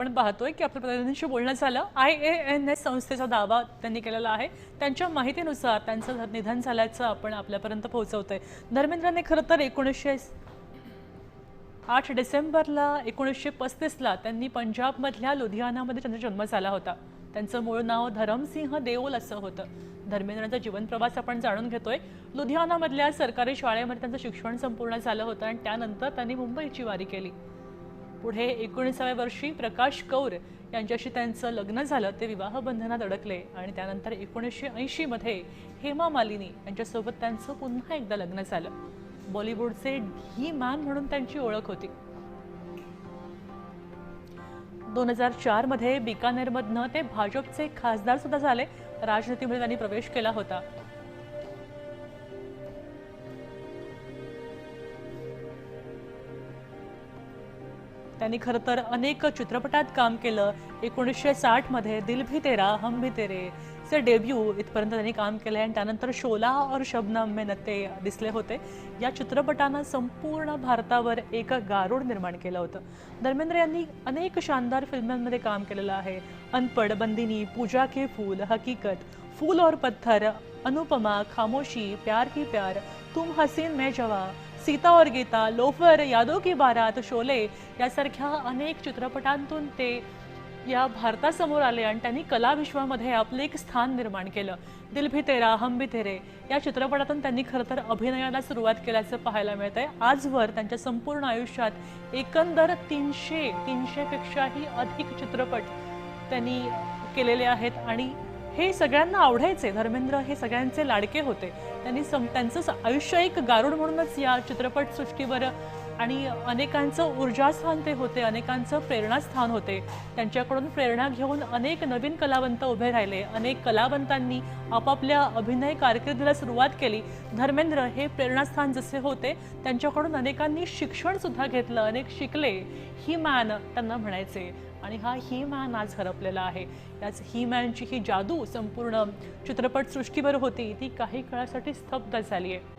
आपण पाहतोय की आपल्या प्रतिनिधींशी बोलणं झालं. आय ए एन एस संस्थेचा दावा त्यांनी केलेला आहे. त्यांच्या माहितीनुसार त्यांचं निधन झाल्याचं आपण आपल्यापर्यंत पोहोचवतोय. धर्मेंद्रने खरं तर एकोणीसशे आठ डिसेंबरला एकोणीसशे पस्तीसला त्यांनी पंजाबमधल्या लुधियानामध्ये त्यांचा जन्म झाला होता. त्यांचं मूळ नाव धरमसिंह देओल असं होतं. धर्मेंद्रांचा जीवनप्रवास आपण जाणून घेतोय. लुधियानामधल्या सरकारी शाळेमध्ये त्यांचं शिक्षण संपूर्ण झालं होतं आणि त्यानंतर त्यांनी मुंबईची वारी केली. पुढे एकोणीसाव्या वर्षी प्रकाश कौर यांच्याशी त्यांचं लग्न झालं ते विवाह बंधनात अडकले आणि त्यानंतर एकोणीसशे ऐंशीमध्ये हेमा मालिनी यांच्यासोबत त्यांचं पुन्हा एकदा लग्न झालं. बॉलिवूडचे ही मॅन म्हणून त्यांची ओळख होती. दोन हजार चारमध्ये बिकानेरमधनं ते भाजपचे खासदार सुद्धा झाले. राजनीतीमध्ये त्यांनी प्रवेश केला होता. त्यांनी खरं तर अनेक चित्रपटात काम केलं. एकोणीसशे साठमध्ये दिल भी तेरा हम भी तेरे चे डेब्यू इथपर्यंत त्यांनी काम केलं आहे आणि त्यानंतर शोला और शबनम में नते दिसले होते. या चित्रपटानं संपूर्ण भारतावर एक गारुड निर्माण केलं होतं. धर्मेंद्र यांनी अनेक शानदार फिल्मांमध्ये काम केलेलं आहे. अनपड बंदिनी पूजा के फूल हकीकत फूल और पत्थर अनुपमा खामोशी प्यार की प्यार तुम हसीन मैं जवा सीता और गीता लोफर यादो की बारात शोले यासारख्या अनेक चित्रपटांतून ते या भारतासमोर आले आणि त्यांनी कला विश्वामध्ये आपले एक स्थान निर्माण केलं. दिल भी तेरा हम भी तेरे या चित्रपटातून त्यांनी खरं तर अभिनयाला सुरुवात केल्याचं पाहायला मिळतंय. आजवर त्यांच्या संपूर्ण आयुष्यात एकंदर तीनशे तीनशेपेक्षाही अधिक चित्रपट त्यांनी केलेले आहेत आणि हे सगळ्यांना आवडायचे. धर्मेंद्र हे सगळ्यांचे लाडके होते. त्यांनी सम त्यांचं आयुष्य एक गारुड म्हणूनच या चित्रपटसृष्टीवर आणि अनेकांचं ऊर्जास्थान ते होते अनेकांचं प्रेरणास्थान होते. त्यांच्याकडून प्रेरणा घेऊन अनेक नवीन कलावंत उभे राहिले. अनेक कलावंतांनी आपापल्या अभिनय कारकिर्दीला सुरुवात केली. धर्मेंद्र हे प्रेरणास्थान जसे होते त्यांच्याकडून अनेकांनी शिक्षणसुद्धा घेतलं. अनेक शिकले. ही मॅन त्यांना म्हणायचे. आणि हा ही मॅन आज हरपलेला आहे. याच ही मॅनची ही जादू संपूर्ण चित्रपटसृष्टीवर होती. ती काही काळासाठी स्तब्ध झाली आहे